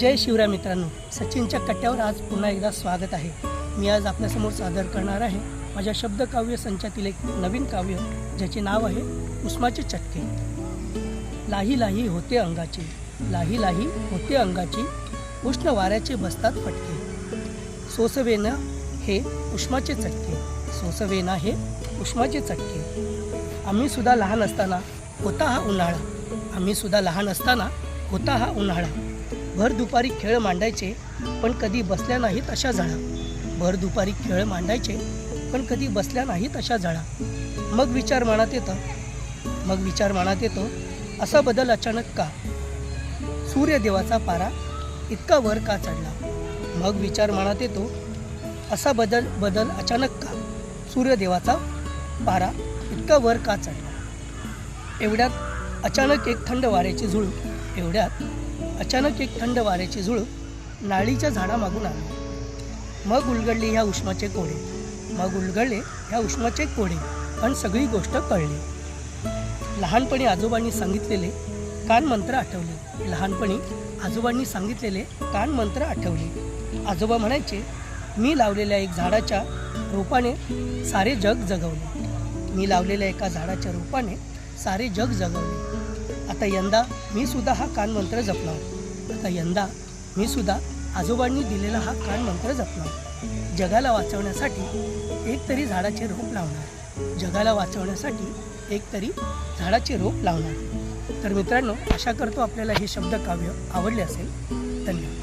जय शिवराय मित्रांनो. सचिनच्या कट्ट्यावर आज पुन्हा एकदा स्वागत आहे. मी आज आपल्यासमोर सादर करणार आहे माझ्या शब्दकाव्य संचातील एक नवीन काव्य ज्याचे नाव आहे उस्माचे चटके. लाही लाही होते अंगाचे लाही लाही होते अंगाची उष्ण वाऱ्याचे बसतात फटके. सोसवेना हे उष्माचे चटके सोसवेना हे उष्माचे चटके. आम्ही सुद्धा लहान असताना होता हा उन्हाळा आम्ही सुद्धा लहान असताना होता हा उन्हाळा. भर दुपारी खेळ मांडायचे पण कधी बसल्या नाहीत अशा झाडा भर दुपारी खेळ मांडायचे पण कधी बसल्या नाहीत अशा झाडा मग विचार मनात येतं. मग विचार मनात येतो असा बदल अचानक का? सूर्यदेवाचा पारा इतका वर का चढला? मग विचार मनात येतो असा बदल बदल अचानक का? सूर्यदेवाचा पारा इतका वर का चढला? एवढ्यात अचानक एक थंड वाऱ्याची झुळूक एवढ्यात अचानक एक थंड वाऱ्याची झुळूक नाळीच्या झाडामागून आली. मग उलगडले ह्या उष्माचे कोडे. मग उलगडले ह्या उष्माचे कोडे. पण सगळी गोष्ट कळली. लहानपणी आजोबांनी सांगितलेले कान मंत्र आठवले. लहानपणी आजोबांनी सांगितलेले कान मंत्र आठवले. आजोबा म्हणायचे मी लावलेल्या एक झाडाच्या रोपाने सारे जग जगवले. मी लावलेल्या एका झाडाच्या रोपाने सारे जग जगवले. आता यंदा मी सुद्धा हा कान मंत्र जपणार. आता यंदा मी सुद्धा आजोबांनी दिलेला हा कान मंत्र जपणार. जगाला वाचवण्यासाठी एक तरी झाडाचे रोप लावणार. जगाला वाचवण्यासाठी एक तरी झाडाचे रोप लावणार. तर मित्रांनो आशा करतो आपल्याला हे शब्द काव्य आवडले असेल. धन्यवाद.